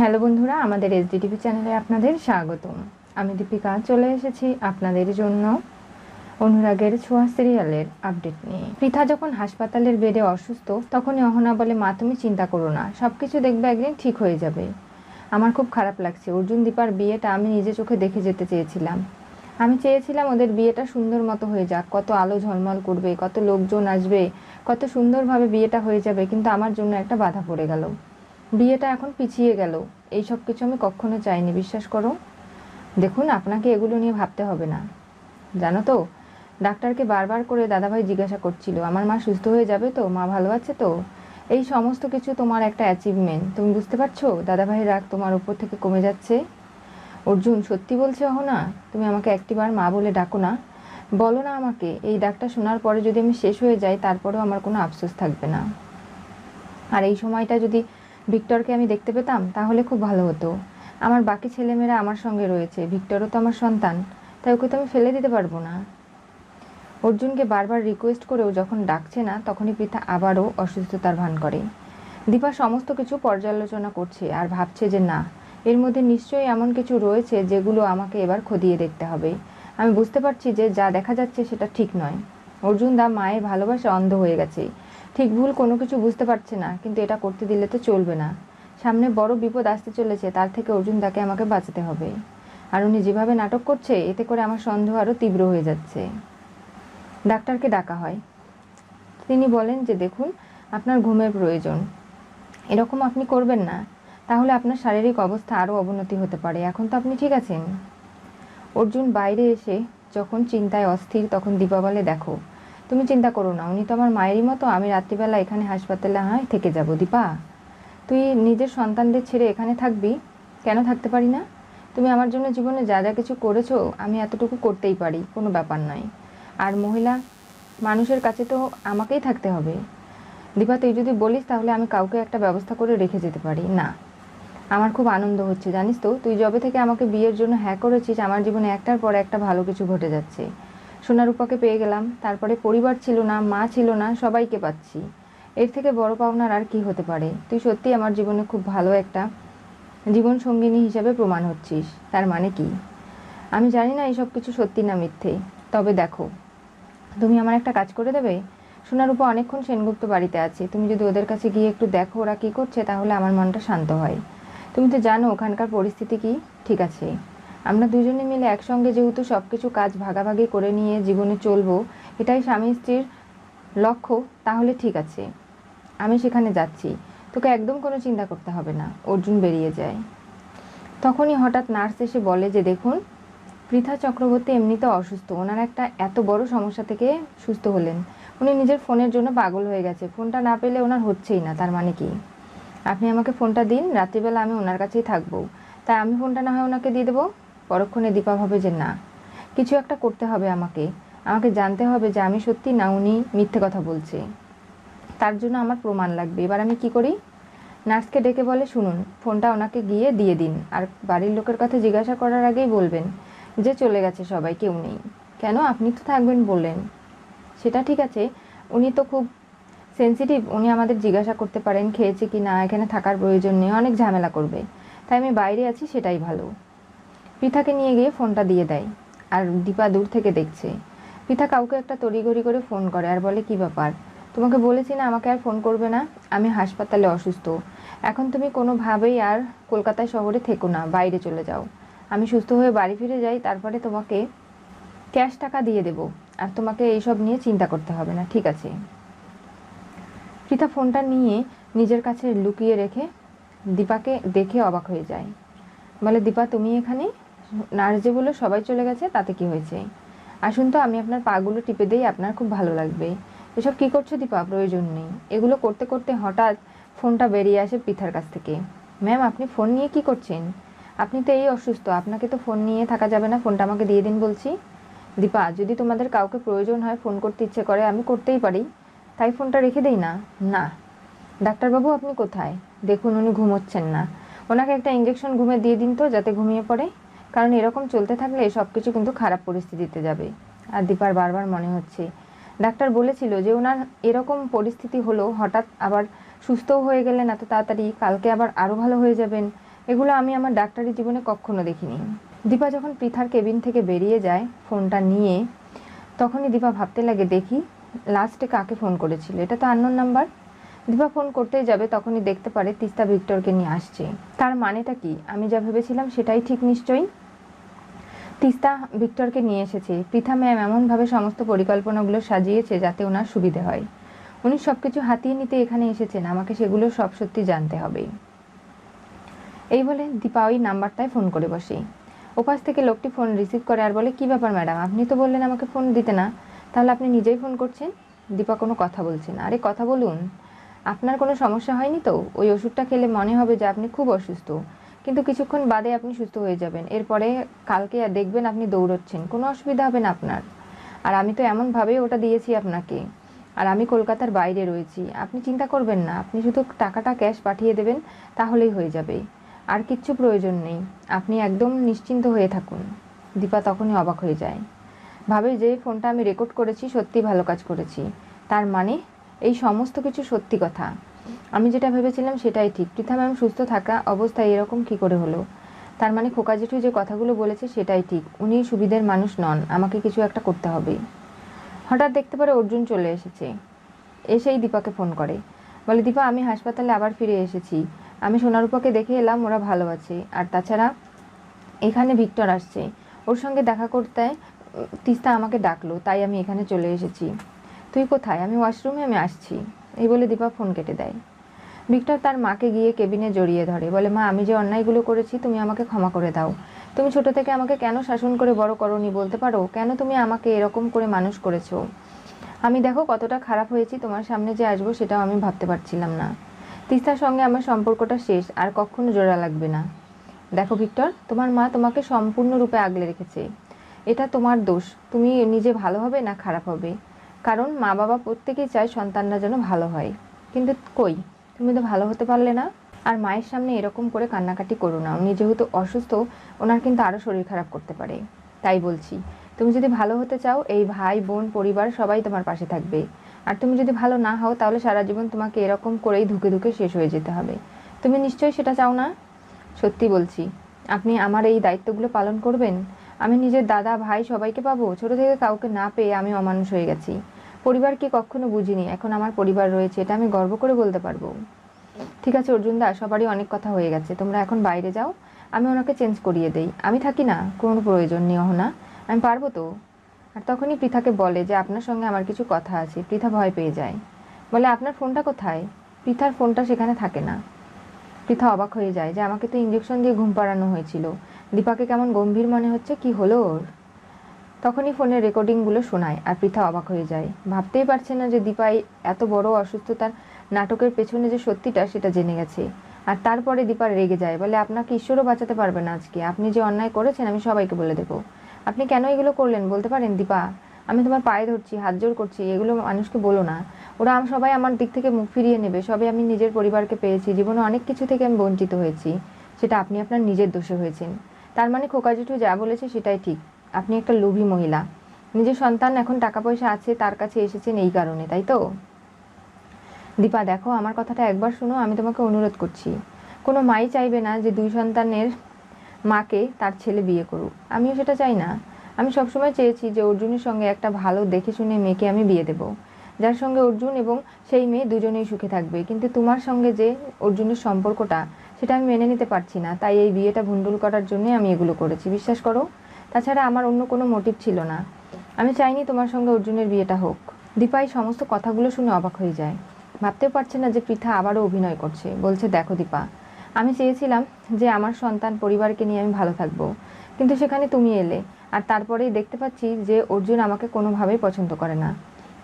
Hello বন্ধুরা, আমাদের SDTV চ্যানেলে আপনাদের স্বাগতম। আমি দীপিকা, চলে এসেছি আপনাদের জন্য অনুরাগের ছোঁয়া সিরিয়ালের আপডেট নিয়ে। পৃথা যখন হাসপাতালের বেডে অসুস্থ, তখনই অহনা বলে, মা, তুমি চিন্তা করো না সব কিছু দেখবে একদিন ঠিক হয়ে যাবে। আমার খুব খারাপ লাগছে। অর্জুন দীপার বিয়েটা আমি নিজে চোখে দেখে যেতে চেয়েছিলাম। আমি চেয়েছিলাম ওদের বিয়েটা সুন্দর মতো হয়ে যাক, কত আলো ঝলমল করবে, কত লোকজন আসবে, কত সুন্দরভাবে বিয়েটা হয়ে যাবে, কিন্তু আমার জন্য একটা বাধা পড়ে গেল। বিয়েটা এখন পিছিয়ে গেল। এই সব কিছু আমি কখনো চাইনি, বিশ্বাস করো। দেখুন, আপনাকে এগুলো নিয়ে ভাবতে হবে না। জানো তো, ডাক্তারকে বারবার করে দাদাভাই জিজ্ঞাসা করছিল, আমার মা সুস্থ হয়ে যাবে তো? মা ভালো আছে তো? এই সমস্ত কিছু তোমার একটা অ্যাচিভমেন্ট তুমি বুঝতে পারছ? দাদাভাইয়ের রাগ তোমার উপর থেকে কমে যাচ্ছে। অর্জুন, সত্যি বলছে না তুমি আমাকে একটিবার মা বলে ডাকো না। বলো না আমাকে, এই ডাকটা শোনার পরে যদি আমি শেষ হয়ে যাই, তারপরেও আমার কোনো আফসোস থাকবে না। আর এই সময়টা যদি ভিক্টরকে আমি দেখতে পেতাম, তাহলে খুব ভালো হতো। আমার বাকি ছেলেমেয়েরা আমার সঙ্গে রয়েছে, ভিক্টরও তো আমার সন্তান, তাই ওকে তো আমি ফেলে দিতে পারব না। অর্জুনকে বারবার রিকোয়েস্ট করেও যখন ডাকছে না, তখনই পৃথা আবারও অসুস্থতার ভান করে। দীপা সমস্ত কিছু পর্যালোচনা করছে আর ভাবছে যে না, এর মধ্যে নিশ্চয়ই এমন কিছু রয়েছে যেগুলো আমাকে এবার খতিয়ে দেখতে হবে। আমি বুঝতে পারছি যে যা দেখা যাচ্ছে সেটা ঠিক নয়। অর্জুন দা মায়ের ভালোবাসা অন্ধ হয়ে গেছে। ঠিক ভুল কোনো কিছু বুঝতে পারছে না, কিন্তু এটা করতে দিলে তো চলবে না। সামনে বড় বিপদ আসতে চলেছে, তার থেকে অর্জুন দাকে আমাকে বাঁচাতে হবে। আর উনি যেভাবে নাটক করছে, এতে করে আমার সন্দেহ আরও তীব্র হয়ে যাচ্ছে। ডাক্তারকে ডাকা হয়। তিনি বলেন যে, দেখুন, আপনার ঘুমের প্রয়োজন। এরকম আপনি করবেন না। তাহলে আপনার শারীরিক অবস্থা আরও অবনতি হতে পারে। এখন তো আপনি ঠিক আছেন? অর্জুন বাইরে এসে যখন চিন্তায় অস্থির, তখন দীপা বলে দেখো। তুমি চিন্তা করো না, উনি তো আমার মায়েরই মতো, আমি রাত্রিবেলা এখানে হাসপাতালে হয় থেকে যাব দীপা। তুই নিজের সন্তানদের ছেড়ে এখানে থাকবি? কেন থাকতে পারি না? তুমি আমার জন্য জীবনে যা যা কিছু করেছ, আমি এতটুকু করতেই পারি, কোনো ব্যাপার নয় আর মহিলা, মানুষের কাছে তো আমাকেই থাকতে হবে। দীপা, তুই যদি বলিস তাহলে আমি কাউকে একটা ব্যবস্থা করে রেখে যেতে পারি। না, আমার খুব আনন্দ হচ্ছে, জানিস তো? তুই যবে থেকে আমাকে বিয়ের জন্য হ্যাঁ করেছিস, আমার জীবনে একটার পর একটা ভালো কিছু ঘটে যাচ্ছে। সোনারূপাকে পেয়ে গেলাম। তারপরে পরিবার ছিল না, মা ছিল না, সবাইকে পাচ্ছি। এর থেকে বড় পাওনার আর কি হতে পারে? তুই সত্যি আমার জীবনে খুব ভালো একটা জীবন সঙ্গিনী হিসাবে প্রমাণ হচ্ছিস। তার মানে কি? আমি জানি না এইসব কিছু সত্যি না মিথ্যে। তবে দেখো, তুমি আমার একটা কাজ করে দেবে? সোনারূপা অনেকক্ষণ সেনগুপ্ত বাড়িতে আছে। তুমি যদি ওদের কাছে গিয়ে একটু দেখো ওরা কী করছে, তাহলে আমার মনটা শান্ত হয়। তুমি তো জানো ওখানকার পরিস্থিতি কি? ঠিক আছে। আমরা দুজনে মিলে একসঙ্গে যেহেতু সব কিছু কাজ ভাগাভাগি করে নিয়ে জীবনে চলবো, এটাই স্বামী স্ত্রীর লক্ষ্য, তাহলে ঠিক আছে। আমি সেখানে যাচ্ছি। তোকে একদম কোনো চিন্তা করতে হবে না, অর্জুন বেরিয়ে যায়। তখনই হঠাৎ নার্স এসে বলে যে, দেখুন, পৃথা চক্রবর্তী এমনিতে অসুস্থ। ওনার একটা এত বড় সমস্যা থেকে সুস্থ হলেন। উনি নিজের ফোনের জন্য পাগল হয়ে গেছে। ফোনটা না পেলে ওনার হচ্ছেই না, তার মানে কি? আপনি আমাকে ফোনটা দিন, রাত্রিবেলা আমি ওনার কাছেই থাকব। তাই আমি ফোনটা না হয় ওনাকে দিয়ে দেবো। পরক্ষণে দীপা ভাবে যে না, কিছু একটা করতে হবে আমাকে। আমাকে জানতে হবে যে আমি সত্যি না উনি মিথ্যে কথা বলছে। তার জন্য আমার প্রমাণ লাগবে। এবার আমি কি করি? নার্সকে ডেকে বলে, শুনুন, ফোনটা ওনাকে গিয়ে দিয়ে দিন। আর বাড়ির লোকের কথা জিজ্ঞাসা করার আগেই বলবেন যে চলে গেছে সবাই, কেউ নেই। কেন? আপনি তো থাকবেন বললেন। সেটা ঠিক আছে। উনি তো খুব সেন্সিটিভ উনি আমাদের জিজ্ঞাসা করতে পারেন, খেয়েছে কি না? এখানে থাকার প্রয়োজন নেই। অনেক ঝামেলা করবে। তাই আমি বাইরে আছি, সেটাই ভালো। পৃথাকে নিয়ে গিয়ে ফোনটা দিয়ে দেয়। আর দীপা দূর থেকে দেখছে। পৃথা কাউকে একটা তড়িঘড়ি করে ফোন করে আর বলে, কি ব্যাপার? তোমাকে বলেছি না, আমাকে আর ফোন করবে না? আমি হাসপাতালে অসুস্থ। এখন তুমি কোনোভাবেই আর কলকাতায় শহরে থেকো না, বাইরে চলে যাও। আমি সুস্থ হয়ে বাড়ি ফিরে যাই, তারপরে তোমাকে ক্যাশ টাকা দিয়ে দেব। আর তোমাকে এইসব নিয়ে চিন্তা করতে হবে না, ঠিক আছে? পৃথা ফোনটা নিয়ে নিজের কাছে লুকিয়ে রেখে দীপাকে দেখে অবাক হয়ে যায়। বলে, দীপা, তুমি এখানে? নার্স যেগুলো সবাই চলে গেছে, তাতে কি হয়েছে? আসুন তো, আমি আপনার পাগুলো টিপে দিই, আপনার খুব ভালো লাগবে। এসব কী করছ দীপা? প্রয়োজন নেই। এগুলো করতে করতে হঠাৎ ফোনটা বেরিয়ে আসে পৃথার কাছ থেকে। ম্যাম, আপনি ফোন নিয়ে কি করছেন? আপনি তো এই অসুস্থ, আপনাকে তো ফোন নিয়ে থাকা যাবে না, ফোনটা আমাকে দিয়ে দিন বলছি। দীপা, যদি তোমাদের কাউকে প্রয়োজন হয়, ফোন করতে ইচ্ছে করে, আমি করতেই পারি। তাই ফোনটা রেখে দেই না? না। ডাক্তারবাবু, আপনি কোথায়? দেখুন, উনি ঘুমোচ্ছেন না। ওনাকে একটা ইঞ্জেকশন ঘুমে দিয়ে দিন তো, যাতে ঘুমিয়ে পড়ে। কারণ এরকম চলতে থাকলে সব কিছু কিন্তু খারাপ পরিস্থিতিতে যাবে। আর দীপার বারবার মনে হচ্ছে। ডাক্তার বলেছিল যে ওনার এরকম পরিস্থিতি হলো, হঠাৎ আবার সুস্থও হয়ে গেলেন, এত তাড়াতাড়ি কালকে আবার আরও ভালো হয়ে যাবেন। এগুলো আমি আমার ডাক্তারি জীবনে কখনো দেখিনি। দীপা যখন পৃথার কেবিন থেকে বেরিয়ে যায় ফোনটা নিয়ে, তখনই দীপা ভাবতে লাগে, দেখি লাস্টে কাকে ফোন করেছিল? এটা তো আননোন নাম্বার দীপা ফোন করতেই যাবে, তখনই দেখতে পারে তিস্তা ভিক্টরকে নিয়ে আসছে। তার মানেটা কি? আমি যা ভেবেছিলাম সেটাই ঠিক নিশ্চয়ই। তিস্তা ভিক্টরকে নিয়ে এসেছে। পৃথা ম্যাম এমনভাবে সমস্ত পরিকল্পনাগুলো সাজিয়েছে যাতে ওনার সুবিধে হয়। উনি সব কিছু হাতিয়ে নিতে এখানে এসেছেন, আমাকে সেগুলো সব সত্যি জানতে হবে। এই বলে দীপা ওই নাম্বারটায় ফোন করে বসে। ওপাশ থেকে লোকটি ফোন রিসিভ করে আর বলে, কি ব্যাপার ম্যাডাম, আপনি তো বললেন আমাকে ফোন দিতে না। তাহলে আপনি নিজেই ফোন করছেন? দীপা কোনো কথা বলছে না। আরে, কথা বলুন। আপনার কোনো সমস্যা হয়নি তো? ওই ওষুধটা খেলে মনে হবে যে আপনি খুব অসুস্থ। কিন্তু কিছুক্ষণ বাদে আপনি সুস্থ হয়ে যাবেন। এরপরে কালকে দেখবেন আপনি দৌড়চ্ছেন। কোনো অসুবিধা হবে না আপনার। আর আমি তো এমনভাবেই ওটা দিয়েছি আপনাকে। আর আমি কলকাতার বাইরে রয়েছি। আপনি চিন্তা করবেন না। আপনি শুধু টাকাটা ক্যাশ পাঠিয়ে দেবেন, তাহলেই হয়ে যাবে। আর কিচ্ছু প্রয়োজন নেই। আপনি একদম নিশ্চিন্ত হয়ে থাকুন। দীপা তখনই অবাক হয়ে যায়। ভাবে যে ফোনটা আমি রেকর্ড করেছি সত্যি ভালো কাজ করেছি। তার মানে এই সমস্ত কিছু সত্যি কথা। আমি যেটা ভেবেছিলাম সেটাই ঠিক। পৃথা ম্যাম সুস্থ থাকা অবস্থায় এরকম কি করে হলো? তার মানে খোকা জেঠু যে কথাগুলো বলেছে সেটাই ঠিক। উনি সুবিধের মানুষ নন, আমাকে কিছু একটা করতে হবে। হঠাৎ দেখতে পারে অর্জুন চলে এসেছে। এসেই দীপাকে ফোন করে। বলে, দীপা, আমি হাসপাতালে আবার ফিরে এসেছি। আমি সোনারূপাকে দেখে এলাম, ওরা ভালো আছে। আর তাছাড়া এখানে ভিক্টর আসছে। ওর সঙ্গে দেখা করতে তিস্তা আমাকে ডাকলো, তাই আমি এখানে চলে এসেছি। তুই কোথায়? আমি ওয়াশরুমে, আমি আসছি। এই বলে দীপা ফোন কেটে দেয়। ভিক্টর তার মাকে গিয়ে কেবিনে জড়িয়ে ধরে, বলে, মা, আমি যে অন্যায়গুলো করেছি, তুমি আমাকে ক্ষমা করে দাও। তুমি ছোট থেকে আমাকে কেন শাসন করে বড় করনি বলতে পারো? কেন তুমি আমাকে এরকম করে মানুষ করেছ? আমি দেখো কতটা খারাপ হয়েছি, তোমার সামনে যে আসব সেটাও আমি ভাবতে পারছিলাম না। তিস্তার সঙ্গে আমার সম্পর্কটা শেষ, আর কখনো জোড়া লাগবে না। দেখো ভিক্টর, তোমার মা তোমাকে সম্পূর্ণরূপে আগলে রেখেছে। এটা তোমার দোষ। তুমি নিজে ভালো হবে না খারাপ হবে? কারণ মা বাবা প্রত্যেকেই চায় সন্তানরা যেন ভালো হয়। কিন্তু কই? তুমি তো ভালো হতে পারলে না। আর মায়ের সামনে এরকম করে কান্নাকাটি করো না। উনি যেহেতু অসুস্থ, ওনার কিন্তু আরও শরীর খারাপ করতে পারে। তাই বলছি, তুমি যদি ভালো হতে চাও, এই ভাই, বোন, পরিবার সবাই তোমার পাশে থাকবে। আর তুমি যদি ভালো না হও, তাহলে সারা জীবন তোমাকে এরকম করেই ধুকে ধুকে শেষ হয়ে যেতে হবে। তুমি নিশ্চয়ই সেটা চাও না? সত্যি বলছি, আপনি আমার এই দায়িত্বগুলো পালন করবেন? আমি নিজের দাদা, ভাই সবাইকে পাবো? ছোট থেকে কাউকে না পেয়ে আমি অমানুষ হয়ে গেছি। পরিবারকে কখনো বুঝিনি? এখন আমার পরিবার রয়েছে, এটা আমি গর্ব করে বলতে পারব। ঠিক আছে অর্জুন দা সবারই অনেক কথা হয়ে গেছে। তোমরা এখন বাইরে যাও, আমি ওনাকে চেঞ্জ করিয়ে দেই। আমি থাকি না, কোনো প্রয়োজন নেই না আমি পারব তো? আর তখনই পৃথাকে বলে যে, আপনার সঙ্গে আমার কিছু কথা আছে। পৃথা ভয় পেয়ে যায়। বলে, আপনার ফোনটা কোথায়? পৃথার ফোনটা সেখানে থাকে না। পৃথা অবাক হয়ে যায় যে, আমাকে তো ইঞ্জেকশন দিয়ে ঘুম পাড়ানো হয়েছিল। দীপাকে কেমন গম্ভীর মনে হচ্ছে, কি হলো ওর? তখনই ফোনের রেকর্ডিংগুলো শোনায় আর পৃথা অবাক হয়ে যায়। ভাবতেই পারছে না যে দীপাই এত বড় অসুস্থতার নাটকের পেছনে যে সত্যিটা সেটা জেনে গেছে। আর তারপরে দীপা রেগে যায়, বলে, আপনাকে ঈশ্বরও বাঁচাতে পারবে না আজকে। আপনি যে অন্যায় করেছেন, আমি সবাইকে বলে দেবো। আপনি কেন এগুলো করলেন? বলতে পারেন, দীপা, আমি তোমার পায়ে ধরছি, হাত জোর করছি, এগুলো মানুষকে বলো না। ওরা আম- সবাই আমার দিক থেকে মুখ ফিরিয়ে নেবে। সবে আমি নিজের পরিবারকে পেয়েছি, জীবনে অনেক কিছু থেকে আমি বঞ্চিত হয়েছি। সেটা আপনি আপনার নিজের দোষে হয়েছেন। তার মানে খোকা জেঠু যা বলেছে সেটাই ঠিক। আপনি একটা লোভী মহিলা। নিজের সন্তান এখন টাকা পয়সা আছে, তার কাছে এসেছেন এই কারণে, তাই তো? দীপা, দেখো, আমার কথাটা একবার শোনো, আমি তোমাকে অনুরোধ করছি। কোনো মাই চাইবে না যে দুই সন্তানের মাকে তার ছেলে বিয়ে করুক। আমিও সেটা চাই না। আমি সবসময় চেয়েছি যে অর্জুনের সঙ্গে একটা ভালো দেখে শুনে মেয়েকে আমি বিয়ে দেব। যার সঙ্গে অর্জুন এবং সেই মেয়ে দুজনেই সুখে থাকবে। কিন্তু তোমার সঙ্গে যে অর্জুনের সম্পর্কটা, সেটা আমি মেনে নিতে পারছি না। তাই এই বিয়েটা ভুন্ডুল করার জন্যই আমি এগুলো করেছি। বিশ্বাস করো? তাছাড়া আমার অন্য কোনো মোটিভ ছিল না। আমি চাইনি তোমার সঙ্গে অর্জুনের বিয়েটা হোক। দীপাই সমস্ত কথাগুলো শুনে অবাক হয়ে যায়। ভাবতেও পারছে না যে পৃথা আবারও অভিনয় করছে। বলছে, দেখো দীপা, আমি চেয়েছিলাম যে আমার সন্তান পরিবারকে নিয়ে আমি ভালো থাকব। কিন্তু সেখানে তুমি এলে। আর তারপরেই দেখতে পাচ্ছি যে অর্জুন আমাকে কোনোভাবেই পছন্দ করে না।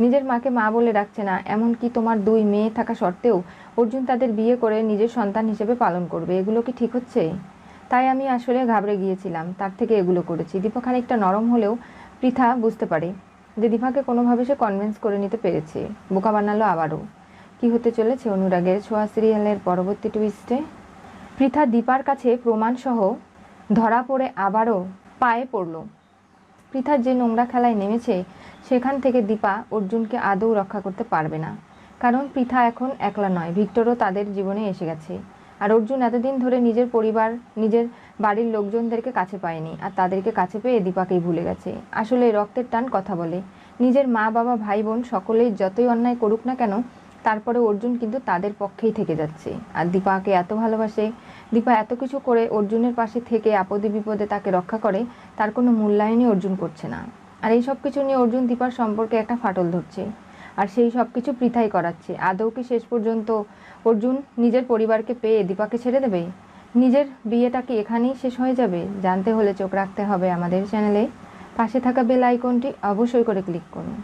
নিজের মাকে মা বলে রাখছে না, এমনকি তোমার দুই মেয়ে থাকা সত্ত্বেও অর্জুন তাদের বিয়ে করে নিজের সন্তান হিসেবে পালন করবে। এগুলো কি ঠিক হচ্ছে? তাই আমি আসলে ঘাবড়ে গিয়েছিলাম, তার থেকে এগুলো করেছি। দীপা খানিকটা নরম হলেও পৃথা বুঝতে পারে যে দীপাকে কোনোভাবে সে কনভিন্স করে নিতে পেরেছে। বোকা বানালো আবারও। কি হতে চলেছে অনুরাগের ছোঁয়া সিরিয়ালের পরবর্তী টুইস্টে পৃথা দীপার কাছে প্রমাণসহ ধরা পড়ে আবারও পায়ে পড়ল। পৃথার যে নোংরা খেলায় নেমেছে, সেখান থেকে দীপা অর্জুনকে আদৌ রক্ষা করতে পারবে না। কারণ পৃথা এখন একলা নয়, ভিক্টরও তাদের জীবনে এসে গেছে। আর অর্জুন এতদিন ধরে নিজের পরিবার, নিজের বাড়ির লোকজনদেরকে কাছে পায়নি আর তাদেরকে কাছে পেয়ে দীপাকেই ভুলে গেছে। আসলে রক্তের টান কথা বলে। নিজের মা, বাবা, ভাই, বোন সকলেই যতই অন্যায় করুক না কেন তারপরে অর্জুন কিন্তু তাদের পক্ষেই থেকে যাচ্ছে। আর দীপাকে এত ভালোবাসে, দীপা এত কিছু করে অর্জুনের পাশে থেকে আপদে বিপদে তাকে রক্ষা করে, তার কোনো মূল্যায়নই অর্জুন করছে না। আর এই সব কিছু নিয়ে অর্জুন দীপার সম্পর্কে একটা ফাটল ধরছে। আর সেই সব কিছু পৃথাই করাচ্ছে। আদৌ কি শেষ পর্যন্ত অর্জুন নিজের পরিবারকে পেয়ে দীপাকে ছেড়ে দেবে নিজের বিয়েটা কি এখানেই শেষ হয়ে যাবে? জানতে হলে চোখ রাখতে হবে আমাদের চ্যানেলে। পাশে থাকা বেল আইকনটি অবশ্যই করে ক্লিক করুন।